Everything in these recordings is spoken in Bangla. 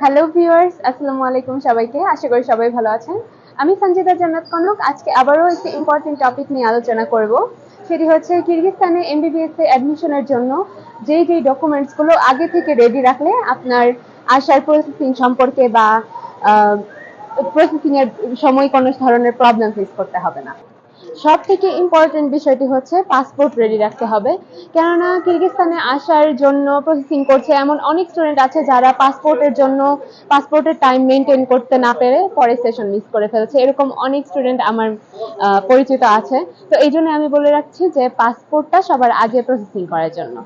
হ্যালো ভিউয়ার্স আসসালামু আলাইকুম সবাইকে। আশা করি সবাই ভালো আছেন। আমি সঞ্জিতা জান্নাত কনক। আজকে আবারও একটি ইম্পর্টেন্ট টপিক নিয়ে আলোচনা করব। সেটি হচ্ছে কিরগিজস্তানে এমবিবিএস এ অ্যাডমিশনের জন্য যেই যেই ডকুমেন্টসগুলো আগে থেকে রেডি রাখলে আপনার আসার প্রসেসিং সম্পর্কে বা প্রসেসিং এর সময় কোনো ধরনের প্রবলেম ফেস করতে হবে না। সব থেকে ইম্পর্টেন্ট বিষয়টি হচ্ছে পাসপোর্ট রেডি রাখতে হবে। কেননা কিরগিস্তানে আসার জন্য প্রসেসিং করছে এমন অনেক স্টুডেন্ট আছে যারা পাসপোর্টের জন্য পাসপোর্টের টাইম মেনটেন করতে না পেরে পরে সেশন মিস করে ফেলছে। এরকম অনেক স্টুডেন্ট আমার পরিচিত আছে। তো এই আমি বলে রাখছি যে পাসপোর্টটা সবার আগে প্রসেসিং করার জন্য।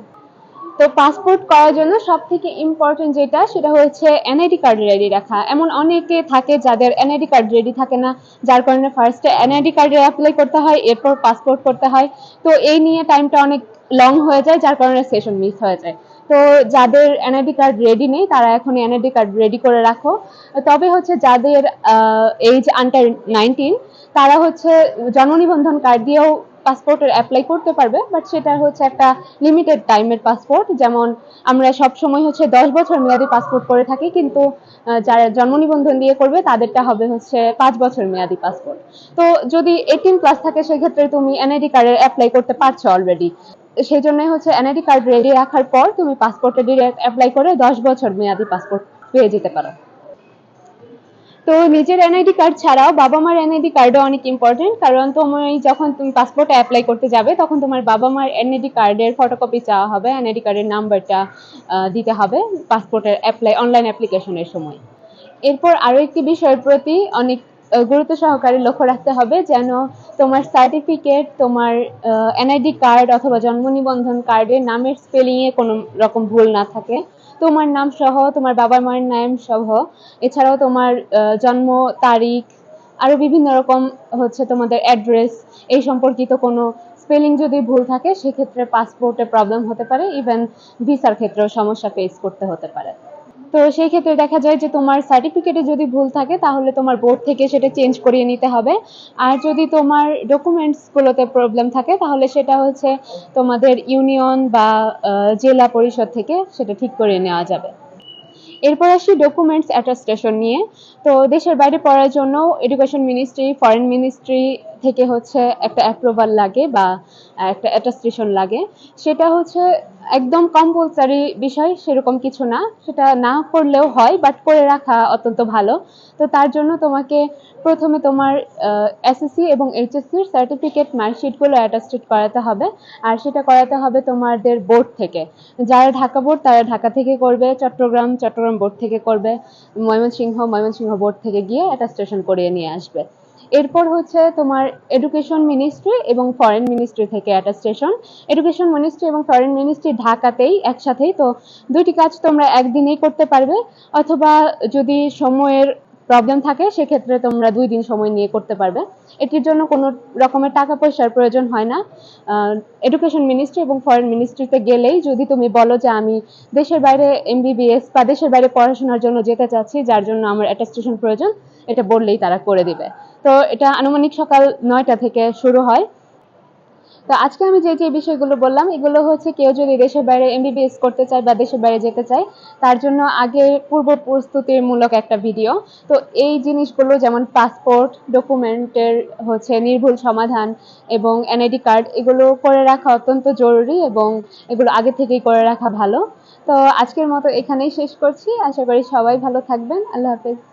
তো পাসপোর্ট করার জন্য সব থেকে ইম্পর্টেন্ট যেটা, সেটা হচ্ছে এনআইডি কার্ড রেডি রাখা। এমন অনেকে থাকে যাদের এনআইডি কার্ড রেডি থাকে না, যার কারণে ফার্স্টে এনআইডি কার্ডে অ্যাপ্লাই করতে হয়, এরপর পাসপোর্ট করতে হয়। তো এই নিয়ে টাইমটা অনেক লং হয়ে যায়, যার কারণে সেশন মিস হয়ে যায়। তো যাদের এনআইডি কার্ড রেডি নেই, তারা এখন এনআইডি কার্ড রেডি করে রাখো। তবে হচ্ছে যাদের এজ আন্ডার নাইনটিন তারা হচ্ছে জন্ম নিবন্ধন কার্ড দিয়েও পাসপোর্টের অ্যাপ্লাই করতে পারবে বাট সেটা হচ্ছে একটা লিমিটেড টাইমের পাসপোর্ট যেমন আমরা সব সময় হচ্ছে দশ বছর মেয়াদি পাসপোর্ট করে থাকি, কিন্তু যারা জন্ম নিবন্ধন দিয়ে করবে, তাদেরটা হবে হচ্ছে পাঁচ বছর মেয়াদি পাসপোর্ট তো যদি এইটিন প্লাস থাকে, সেক্ষেত্রে তুমি এনআইডি কার্ডের অ্যাপ্লাই করতে পারছ অলরেডি সেই জন্য হচ্ছে এনআইডি কার্ড রেডি রাখার পর তুমি পাসপোর্টে ডিরেক্ট অ্যাপ্লাই করে দশ বছর মেয়াদি পাসপোর্ট পেয়ে যেতে পারো। তো নিজের এনআইডি কার্ড ছাড়াও বাবা মার এনআইডি কার্ডও অনেক ইম্পর্টেন্ট কারণ তুমি যখন তুমি পাসপোর্টে অ্যাপ্লাই করতে যাবে, তখন তোমার বাবা মার এনআইডি কার্ডের ফটোকপি চাওয়া হবে এনআইডি কার্ডের নাম্বারটা দিতে হবে পাসপোর্টের অ্যাপ্লাই অনলাইন অ্যাপ্লিকেশনের সময়। এরপর আরও একটি বিষয়ের প্রতি অনেক গুরুত্ব সহকারে লক্ষ্য রাখতে হবে, যেন তোমার সার্টিফিকেট তোমার এনআইডি কার্ড অথবা জন্ম নিবন্ধন কার্ডের নামের স্পেলিংয়ে কোনো রকম ভুল না থাকে। তোমার নাম সহ, তোমার বাবা মায়ের নাম সহ, এছাড়াও তোমার জন্ম তারিখ আরও বিভিন্ন রকম হচ্ছে তোমাদের অ্যাড্রেস এই সম্পর্কিত কোনো স্পেলিং যদি ভুল থাকে, সেক্ষেত্রে পাসপোর্টে প্রবলেম হতে পারে ইভেন ভিসার ক্ষেত্রেও সমস্যা ফেস করতে হতে পারে। তো সেই ক্ষেত্রে দেখা যায় যে তোমার সার্টিফিকেটে যদি ভুল থাকে, তাহলে তোমার বোর্ড থেকে সেটা চেঞ্জ করিয়ে নিতে হবে। আর যদি তোমার ডকুমেন্টসগুলোতে প্রবলেম থাকে, তাহলে সেটা হচ্ছে তোমাদের ইউনিয়ন বা জেলা পরিষদ থেকে সেটা ঠিক করে নেওয়া যাবে। এরপর আসি ডকুমেন্টস অ্যাটাস্টেশন নিয়ে। তো দেশের বাইরে পড়ার জন্য এডুকেশন মিনিস্ট্রি ফরেন মিনিস্ট্রি থেকে হচ্ছে একটা অ্যাপ্রুভাল লাগে বা একটা অ্যাটাস্টেশন লাগে। সেটা হচ্ছে একদম কম্পালসারি বিষয় সেরকম কিছু না। সেটা না করলেও হয় বাট করে রাখা অত্যন্ত ভালো। তো তার জন্য তোমাকে প্রথমে তোমার এসএসসি এবং এইচএসসির সার্টিফিকেট মার্কশিটগুলো অ্যাটাস্টেড করাতে হবে। আর সেটা করাতে হবে তোমাদের বোর্ড থেকে। যারা ঢাকা বোর্ড তারা ঢাকা থেকে করবে, চট্টগ্রাম চট্টগ্রাম বোর্ড থেকে করবে, ময়মনসিংহ ময়মনসিংহ বোর্ড থেকে গিয়ে অ্যাটাস্টেশন করিয়ে নিয়ে আসবে। এরপর হচ্ছে তোমার এডুকেশন মিনিস্ট্রি এবং ফরেন মিনিস্ট্রি থেকে অ্যাটাস্টেশন এডুকেশন মিনিস্ট্রি এবং ফরেন মিনিস্ট্রি ঢাকাতেই একসাথেই, তো দুইটি কাজ তোমরা একদিনেই করতে পারবে। অথবা যদি সময়ের প্রবলেম থাকে, সেক্ষেত্রে তোমরা দুই দিন সময় নিয়ে করতে পারবে। এটির জন্য কোনো রকমের টাকা পয়সার প্রয়োজন হয় না। এডুকেশন মিনিস্ট্রি এবং ফরেন মিনিস্ট্রিতে গেলেই যদি তুমি বলো যে আমি দেশের বাইরে এমবিবিএস বা দেশের বাইরে পড়াশোনার জন্য যেতে চাচ্ছি, যার জন্য আমার অ্যাটাস্টেশন প্রয়োজন, এটা বললেই তারা করে দিবে। তো এটা আনুমানিক সকাল নয়টা থেকে শুরু হয়। তো আজকে আমি যে যে বিষয়গুলো বললাম, এগুলো হচ্ছে কেউ যদি দেশের বাইরে এমবিবিএস করতে চায় বা দেশের বাইরে যেতে চায়, তার জন্য আগে পূর্ব প্রস্তুতিমূলক একটা ভিডিও। তো এই জিনিসগুলো যেমন পাসপোর্ট, ডকুমেন্টের হচ্ছে নির্ভুল সমাধান এবং এনআইডি কার্ড এগুলো করে রাখা অত্যন্ত জরুরি এবং এগুলো আগে থেকেই করে রাখা ভালো। তো আজকের মতো এখানেই শেষ করছি। আশা করি সবাই ভালো থাকবেন। আল্লাহ হাফেজ।